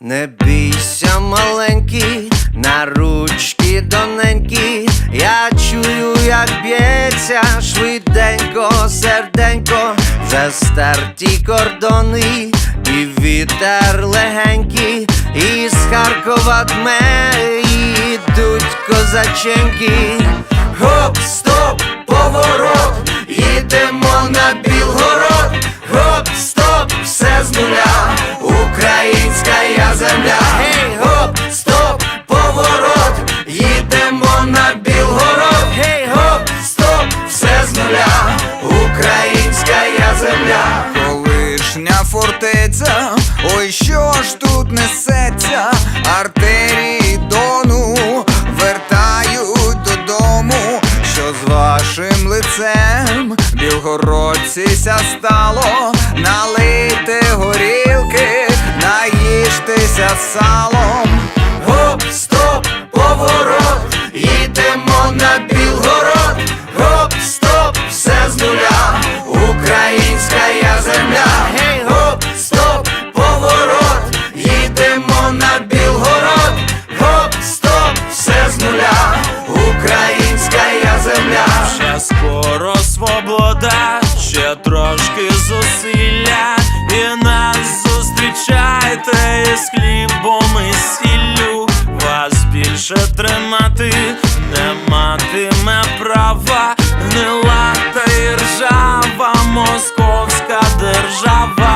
Не бійся, маленький, на ручки доненькі, я чую, як б'ється швиденько, серденько, вже стерті кордони, і вітер легенький, із Харкова дме йдуть козаченьки. Гоп, фортеця, ой, що ж тут несеться, артерії дону вертають додому, що з вашим лицем білгородціся стало, налийте горілки, наїжтеся салом. Скоро свобода, ще трошки зусилля, і нас зустрічайте із хлібом і сіллю. Вас більше тримати не матиме права, гнила та й ржава московська держава.